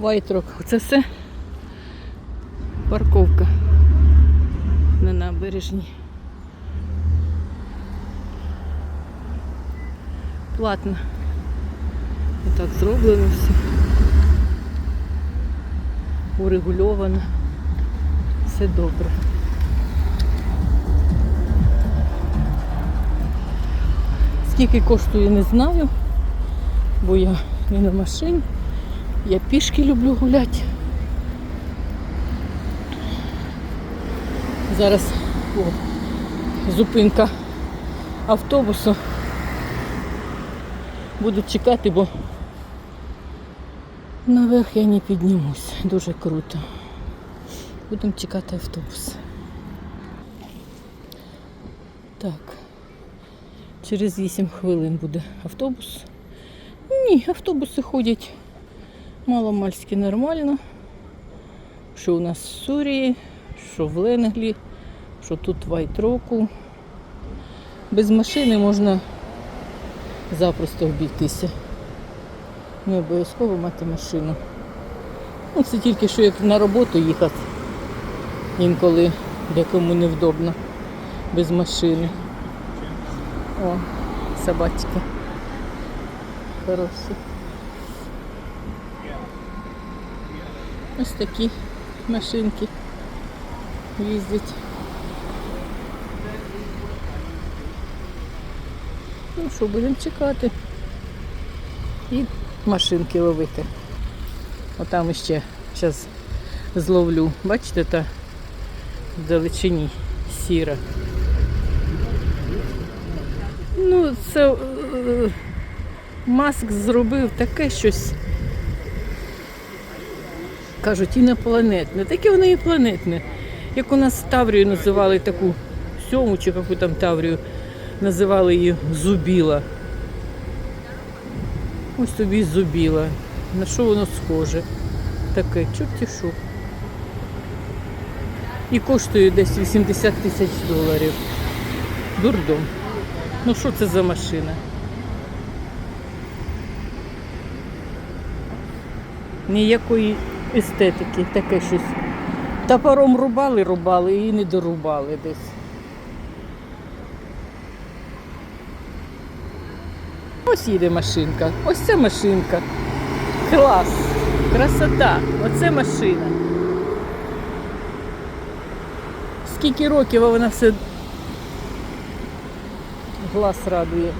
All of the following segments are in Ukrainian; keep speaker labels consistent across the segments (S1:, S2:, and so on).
S1: Вайтрок. Це все парковка на набережній. Платно. Отак зроблено все. Урегульовано. Все добре. Скільки коштує, не знаю, бо я не на машині. Я пішки люблю гуляти. Зараз о, зупинка автобусу. Буду чекати, бо наверх я не піднімусь. Дуже круто. Будемо чекати автобус. Так. Через 8 хвилин буде автобус. Ні, автобуси ходять маломальськи нормально. Що у нас в Сурії, що в Ленглі, що тут Вайтроку. Без машини можна запросто обійтися. Не обов'язково мати машину. Ну, це тільки що як на роботу їхати. Інколи декому невдобно без машини. О, собачка. Хороші. Ось такі машинки їздять. Ну що, будемо чекати. І машинки ловити. Отам ще зараз зловлю. Бачите, та в далечині сіра. Ну, це е, Маск зробив таке щось. Кажуть, інопланетне. Таке воно і планетне. Як у нас Таврію називали таку сьому чи яку там Таврію, називали її зубіла. Ось тобі зубіла. На що воно схоже? Таке, чорті що. І коштує десь 80 тисяч доларів. Дурдом. Ну що це за машина? Ніякої естетики, таке щось. Топором рубали, рубали і не дорубали десь. Ось їде машинка. Ось ця машинка. Клас. Красота. Оце машина. Скільки років а вона все глаз радує.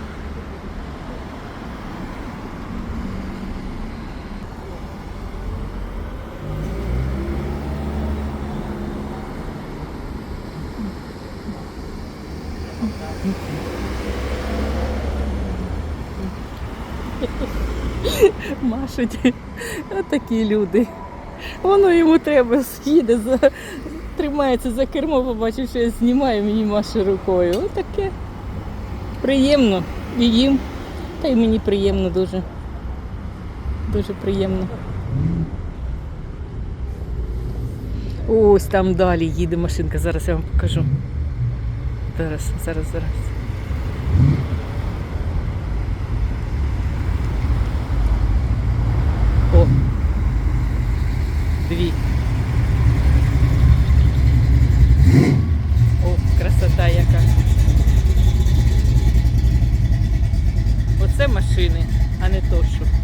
S1: Машуть. Отакі люди. Воно йому треба їде, за... тримається за кермо, побачив, що я знімаю, мені маше рукою. Отаке. Приємно. І їм. Та й мені приємно дуже. Дуже приємно. Ось там далі їде машинка. Зараз я вам покажу. Зараз, зараз, зараз. О! Дві. О, красота яка. Оце машини, а не то що.